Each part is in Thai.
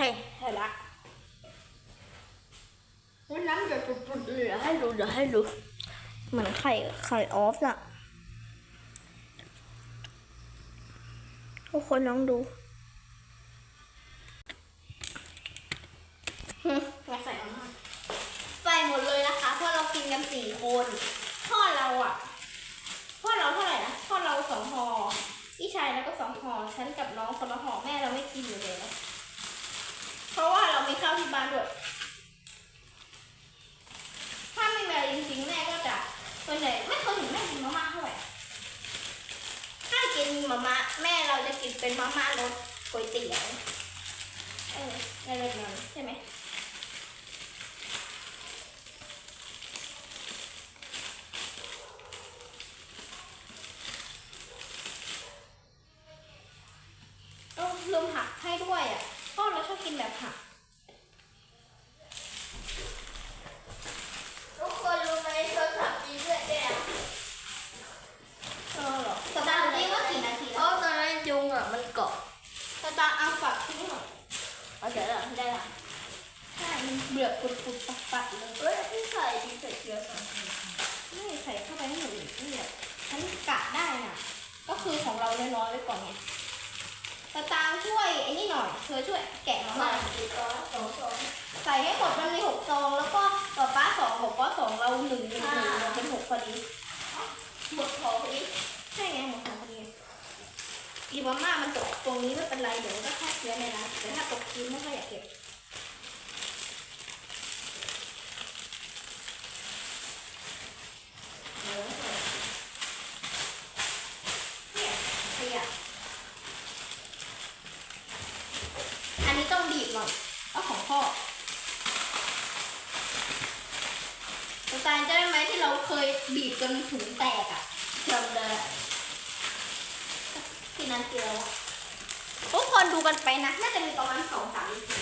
เคเห็นละวันน้ำเดือดปุดๆเลยเดี๋ยวให้ดูเดี๋ยวให้ดูเหมือนไข่ไข่ออฟน่ะทุกคนลองดูหึมาใส่มาใส่หมดเลยนะคะเพราะเรากินกันสี่คนพ่อเราอะพ่อเราเท่าไหร่นะพ่อเราสองห่อพี่ชายแล้วก็สองห่อฉันกับน้องคนละห่อแม่เราไม่กินอยู่แล้ว เพราะว่าเรามีข้าวที่บ้านด้วย ถ้าไม่มีอะไรจริงๆแม่ก็จะส่วนใหญ่ไม่เคยเห็นแม่กินมาม่าเท่าไหร่ ถ้ากิน มาม่าแม่เราจะกินเป็นมาม่ารสก๋วยเตี๋ยวเอออะไรแบบนั้นใช่ไหมเออลืมหักให้ด้วยอะพ่อเราชอบกินแบบหัก ทุกคนรู้ไหมโทรศัพท์มีเลือดแดง เออเหรอสตาร์ทนี้ว่ากี่นาที เพ แล้ว ราะตอนนั้นยุงอะมันเกาะ สตาร์ทเอาฝักทิ้งหน่อย เอาเดี๋ยวเราได้ละ ใช่มัน เบือกปุดปุดปัดปัดเลยเฮ้ยพี่ใส่ดีใส่เกลือสองทีไม่ใส่เข้าไปให้หนูอีกนี่แหละฉันกะได้น่ะ ก็คือของเราน้อยๆไว้ก่อนไงตางค์ช่วยไอ้นี่หน่อยเธอช่วยแกะมาใส่ม่าดีก็สองสองใส่ให้หมดมันมีหกซองแล้วก็ต่อป้าสองบอกว่าสองเราหนึ่งหนึ่งหนึ่งเราเป็นหกพอดีหมดพอพอดีใช่ไงหมดสอพอดีอีมาม่ามันตกตรงนี้ไม่เป็นไรเดี๋ยวมันก็แค่เชื้อในนั้นแต่ถ้าตกพื้นไม่ค่อยอยากเก็บ เออ เนี่ยขยะอันนี้ ต้องบีบหน่อยก็ของพ่อสไตล์จะได้ไหมที่เราเคยบีบจนถุงแตกอะจำได้ที่นั้นเกลียวอทุกคนดูกันไปนะน่าจะมีประมาณสองสามนาที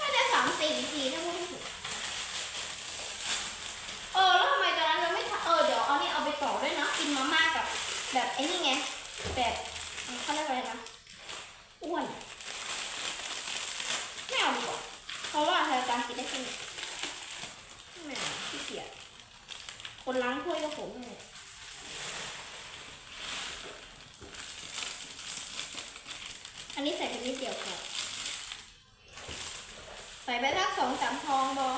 น่าจะสามสี่นาทีถ้าพูดถูกเออแล้วทำไมตอนนั้นเราไม่เออเดี๋ยวเอานี่เอาไปต่อด้วยนะกินมาม่ากับ แบบไอ้นี่ไง แบบเขาเรียกว่าอะไรนะอ้วนไม่เอาดีกว่าเพราะว่าเธอการกินได้แค่นี้ไม่เอาขี้เกียจคนล้างถ้วยก็ผมเลยอันนี้ใส่ไปนิดเดียวพอใส่ไปสักสองสามฟองบอ